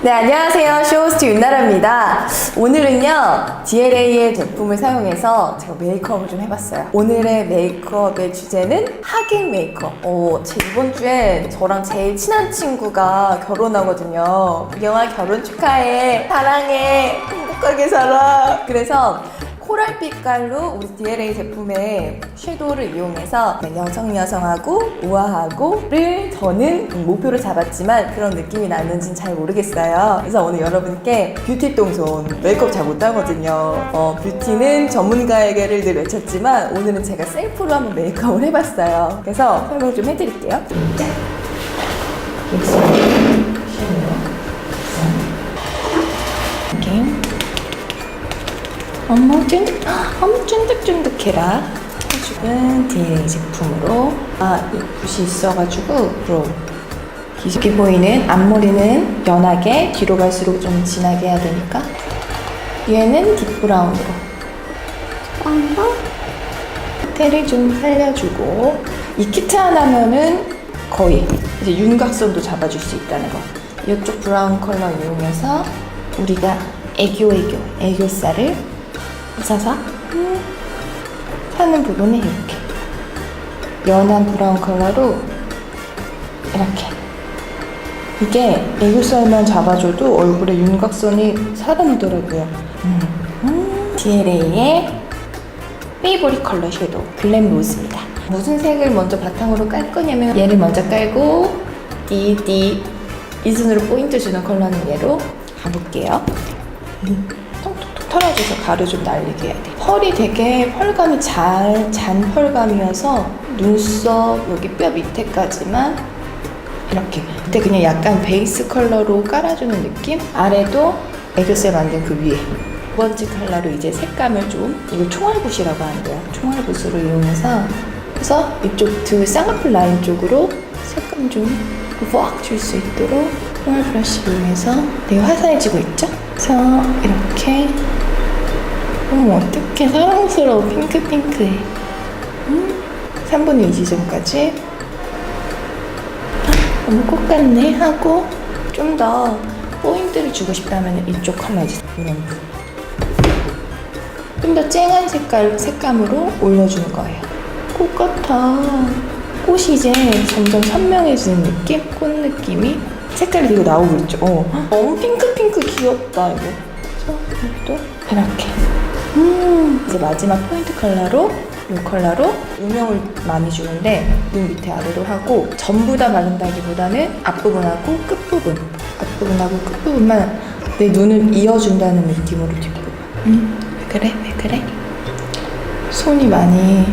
네, 안녕하세요. 쇼호스트 윤나라입니다. 오늘은요, DLA의 제품을 사용해서 제가 메이크업을 좀 해봤어요. 오늘의 메이크업의 주제는 하객 메이크업. 어, 제 이번 주에 저랑 제일 친한 친구가 결혼하거든요. 영아 결혼 축하해. 사랑해. 행복하게 살아. 그래서 코랄 빛 깔로 우리 DLA 제품의 섀도우를 이용해서 여성 여성하고 우아하고를 저는 목표로 잡았지만 그런 느낌이 나는지는 잘 모르겠어요. 그래서 오늘 여러분께 뷰티 똥손 메이크업 잘 못하거든요. 어, 뷰티는 전문가에게를 늘 외쳤지만 오늘은 제가 셀프로 한번 메이크업을 해봤어요. 그래서 설명 좀 해드릴게요. 이 쫀, 어머 쫀득쫀득해라. 해주은 DLA 제품으로. 아, 이 붓이 있어가지고 프로 깊게 보이는 앞머리는 연하게 뒤로 갈수록 좀 진하게 해야 되니까 얘는 딥브라운으로. 어머 테를 좀 살려주고 이 키트 하나면은 거의 이제 윤곽선도 잡아줄 수 있다는 거. 이쪽 브라운 컬러 이용해서 우리가 애교 애교 애교살을 사서 음, 사는 부분에 이렇게. 연한 브라운 컬러로 이렇게. 이게 애교살만 잡아줘도 얼굴에 윤곽선이 살아나더라고요. 음, 음. DLA의 페이보릿 컬러 섀도우 글램 로즈입니다. 무슨 색을 먼저 바탕으로 깔 거냐면 얘를 먼저 깔고 띠띠 이 순으로 포인트 주는 컬러는 얘로 가볼게요. 톡톡톡 털어줘서 가루 좀 날리게 해야 돼. 펄이 되게 펄감이 잘 잔 펄감이어서 눈썹 여기 뼈 밑에까지만 이렇게. 근데 그냥 약간 베이스 컬러로 깔아주는 느낌? 아래도 애교살 만든 그 위에. 두 번째 컬러로 이제 색감을 좀 이거 총알붓이라고 하는데요. 총알붓으로 이용해서 그래서 이쪽 등 쌍꺼풀 라인 쪽으로 색감 좀 확 줄 수 있도록 총알 브러쉬 이용해서 되게 화사해지고 있죠? 그래서 이렇게 어머 어떡해 사랑스러워 핑크핑크해. 음, 3분의 2 지점까지. 아, 너무 꽃 같네 하고 좀 더 포인트를 주고 싶다면 이쪽 컬러 이제 이런 좀더 쨍한 색깔 색감으로 올려주는 거예요. 꽃 같아. 꽃이 이제 점점 선명해지는 느낌? 꽃 느낌이? 색깔이 이거 나오고 있죠. 어. 너무 핑크핑크 귀엽다 이거. 이것도 이렇게 음, 이제 마지막 포인트 컬러로 이 컬러로 음영을 많이 주는데 눈 밑에 아래로 하고 전부 다 바른다기보다는 앞부분하고 끝부분. 앞부분하고 끝부분만 내 눈을 이어준다는 느낌으로 뒷부분 음, 왜 그래? 왜 그래? 손이 많이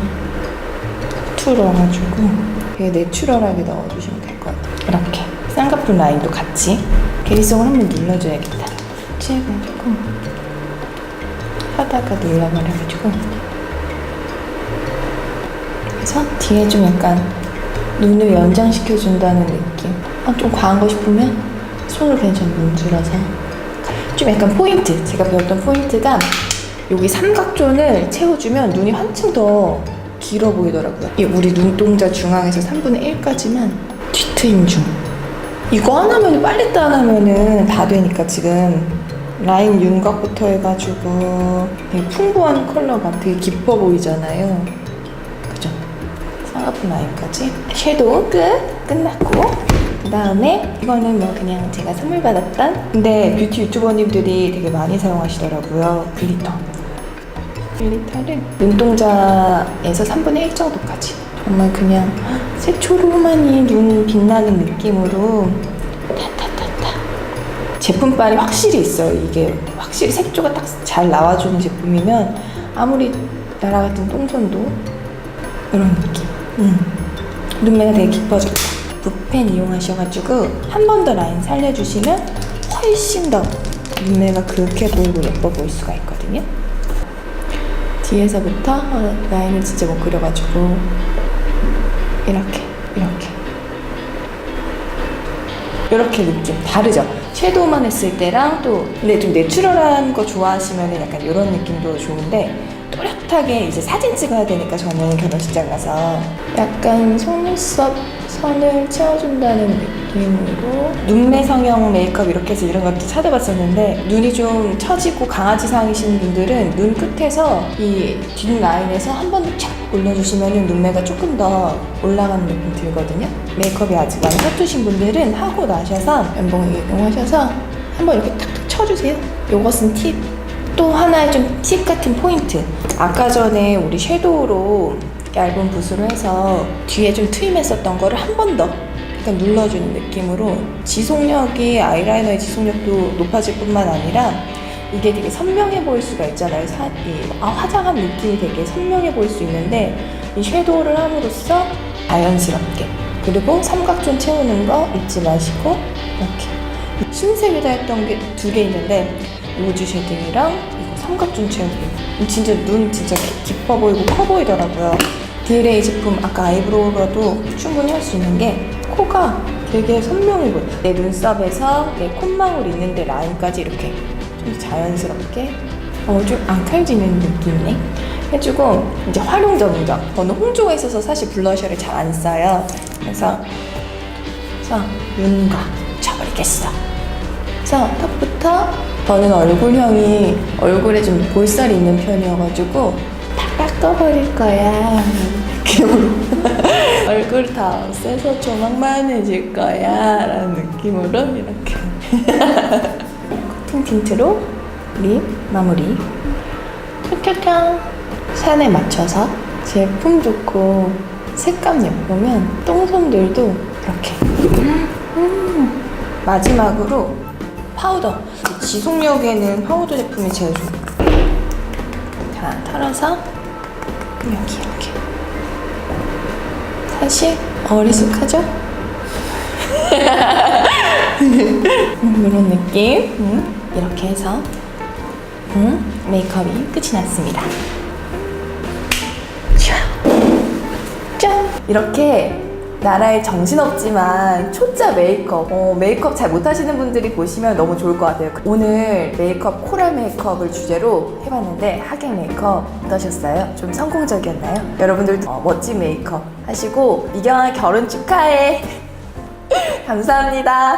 툴어가지고 되게 내추럴하게 넣어주시면 될 것 같아요. 이렇게. 쌍꺼풀 라인도 같이. 계리성을 한번 눌러줘야겠다. 취해가지고 하다가 눌러버려가지고 그래서 뒤에 좀 약간 눈을 연장시켜준다는 느낌. 아, 좀 과한 거 싶으면 손을 그냥 좀 문질러서. 좀 약간 포인트 제가 배웠던 포인트가 여기 삼각존을 채워주면 눈이 한층 더 길어 보이더라고요. 이 우리 눈동자 중앙에서 3분의 1까지만 뒤트임 중. 이거 하나면 빨리 안 하면은 다 되니까 지금 라인 윤곽부터 해가지고 되게 풍부한 컬러가 되게 깊어 보이잖아요. 그죠? 쌍꺼풀 라인까지? 섀도우 끝! 끝났고. 그 다음에 이거는 뭐 그냥 제가 선물 받았던? 근데 뷰티 유튜버님들이 되게 많이 사용하시더라고요. 글리터. 글리터를 눈동자에서 3분의 1 정도까지. 정말 그냥 새초롬하니 눈 빛나는 느낌으로 제품빨이 확실히 있어요. 이게 확실히 색조가 딱 잘 나와주는 제품이면 아무리 나라 같은 똥손도 이런 느낌. 음. 눈매가 되게 깊어졌다 붓펜 이용하셔가지고 한 번 더 라인 살려주시면 훨씬 더 눈매가 그윽해 보이고 예뻐 보일 수가 있거든요. 뒤에서부터 어, 라인을 진짜 못 그려가지고 이렇게 이렇게. 이렇게 느낌 다르죠 섀도우만 했을 때랑 또 근데 좀 내추럴한 거 좋아하시면 약간 이런 느낌도 좋은데 또렷하게 이제 사진 찍어야 되니까 저는 결혼식장 가서 약간 속눈썹 선을 채워준다는 느낌 그리고 눈매 성형 메이크업 이렇게 해서 이런 것도 찾아봤었는데 눈이 좀 처지고 강아지상이신 분들은 눈 끝에서 이 뒷 라인에서 한번쫙 올려주시면 눈매가 조금 더 올라가는 느낌 들거든요. 메이크업이 아직 많이 서투신 분들은 하고 나셔서 면봉 이용하셔서 한번 이렇게 탁탁 쳐주세요. 요것은 팁. 또 하나의 좀 팁 같은 포인트. 아까 전에 우리 섀도우로 얇은 붓으로 해서 뒤에 좀 트임했었던 거를 한 번 더 약간 눌러주는 느낌으로 지속력이 아이라이너의 지속력도 높아질 뿐만 아니라 이게 되게 선명해 보일 수가 있잖아요. 사, 이, 아, 화장한 느낌이 되게 선명해 보일 수 있는데 이 섀도우를 함으로써 자연스럽게 그리고 삼각존 채우는 거 잊지 마시고 이렇게. 신세계다 했던 게 두 개 있는데 로즈 쉐딩이랑 이거 삼각존 채우기 진짜 눈 진짜 기- 깊어 보이고 커 보이더라고요 디레이 제품 아까 아이브로우로도 충분히 할 수 있는 게 코가 되게 선명해 보여. 내 눈썹에서 내 콧망울 있는데 라인까지 이렇게 좀 자연스럽게 어, 좀 앙칼지는 느낌이네. 해주고 이제 활용적인 점 저는 홍조가 있어서 사실 블러셔를 잘 안 써요. 그래서 그래서 눈과 쳐버리겠어. 그래서 턱부터 저는 얼굴형이 얼굴에 좀 볼살이 있는 편이어가지고 다 깎아버릴 거야. 느낌으로. 얼굴 다 없애서 조망만해질 거야. 라는 느낌으로 이렇게. 코팅 틴트로 립 마무리. 툭툭툭 산에 맞춰서 제품 좋고 색감 예쁘면 똥손들도 이렇게. 음. 마지막으로 파우더. 지속력에는 파우더 제품이 제일 좋아요 자 털어서 여기 이렇게 사실 어리숙하죠? 음, 이런 느낌 음, 이렇게 해서 음, 메이크업이 끝이 났습니다 짠! 이렇게 나라에 정신없지만 초짜 메이크업 어, 메이크업 잘 못하시는 분들이 보시면 너무 좋을 것 같아요 오늘 메이크업 코랄 메이크업을 주제로 해봤는데 하객 메이크업 어떠셨어요? 좀 성공적이었나요? 여러분들도 어, 멋진 메이크업 하시고 미경아 결혼 축하해 감사합니다